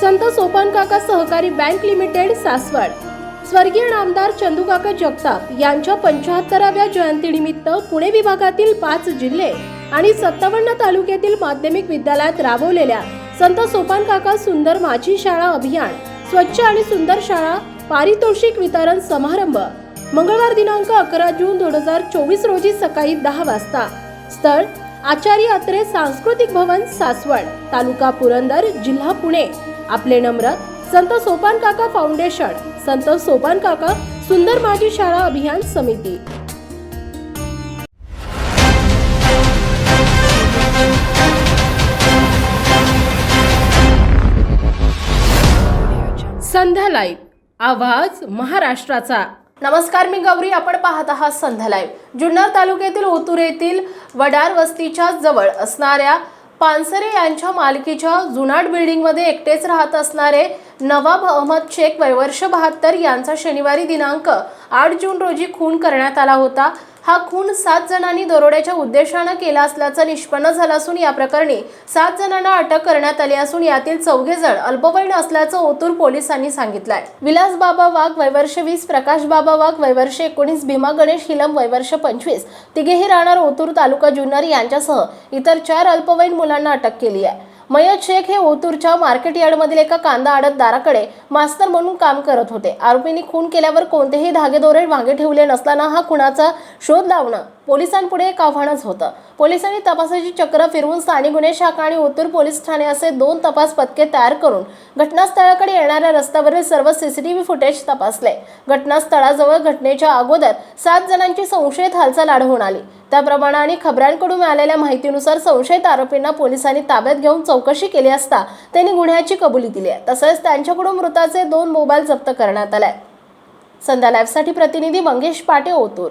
संत सोपान काका सहकारी bank limited Saswad. स्वर्गीय नामदार चंदूकाका जगताप यांच्या पंच्याहत्तराव्या जयंतीनिमित्त पुणे विभागातील पाच जिल्हे आणि सत्तावन्न तालुक्यातील माध्यमिक विद्यालयात राबवलेल्या संत सोपान काका सुंदर माझी शाळा अभियान स्वच्छ आणि सुंदर शाळा पारितोषिक वितरण समारंभ. मंगळवार दिनांक अकरा जून दोन हजार चोवीस रोजी सकाळी दहा वाजता. स्थळ आचार्य अत्रे सांस्कृतिक भवन सासवड तालुका पुरंदर जिल्हा पुणे. आपले नम्र संत सोपान काका फाउंडेशन संत सोपान काका सुंदर माझी शाळा अभियान समिती. संध्या लाईव्ह. आवाज महाराष्ट्राचा. नमस्कार मी गौरी. आपण पाहत आहात संध्या लाईव्ह. जुन्नर तालुक्यातील ओतूर येथील वडार वस्तीच्या जवळ असणाऱ्या पानसरे यांच्या मालकीच्या जुनाट बिल्डिंगमध्ये एकटेच राहत असणारे नवाब अहमद शेख वयवर्ष बहात्तर यांचा शनिवारी दिनांक आठ जून रोजी खून करण्यात आला होता. हा खून सात जणांनी दरोड्याच्या उद्देशानं केला असल्याचं निष्पन्न झालं असून या प्रकरणी सात जणांना अटक करण्यात आली असून यातील चौघे जण अल्पवयीन असल्याचं ओतूर पोलिसांनी सांगितलंय. विलास बाबा वाघ वैवर्ष वीस प्रकाश बाबा वाघ वैवर्ष एकोणीस भीमा गणेश हिलम वैवर्ष पंचवीस तिघेही राहणार ओतूर तालुका जुन्नर यांच्यासह इतर चार अल्पवयीन मुलांना अटक केली आहे. मयत शेख हे ओतूरच्या मार्केट यार्डमधील एका कांदा आडतदाराकडे मास्तर म्हणून काम करत होते. आरोपींनी खून केल्यावर कोणतेही धागेदोरे मागे ठेवले नसताना हा खुनाचा शोध लावणं पोलिसांपुढे एक आव्हानच होतं. पोलिसांनी तपासाची चक्र फिरवून स्थानिक गुन्हे शाखा आणि ओतूर पोलीस ठाणे असे दोन तपास पथके तयार करून घटनास्थळाकडे येणाऱ्या रस्त्यावरील सर्व सीसीटीव्ही फुटेज तपासले. घटनास्थळाजवळ घटनेच्या अगोदर सात जणांची संशयित हालचाल आढळून आली. त्याप्रमाणे आणि खबरांकडून मिळालेल्या माहितीनुसार संशयित आरोपींना पोलिसांनी ताब्यात घेऊन चौकशी केली असता त्यांनी गुन्ह्याची कबुली दिली आहे. तसंच त्यांच्याकडून मृताचे दोन मोबाईल जप्त करण्यात आले संध्या लाईव्हसाठी प्रतिनिधी मंगेश पाटे ओतूर.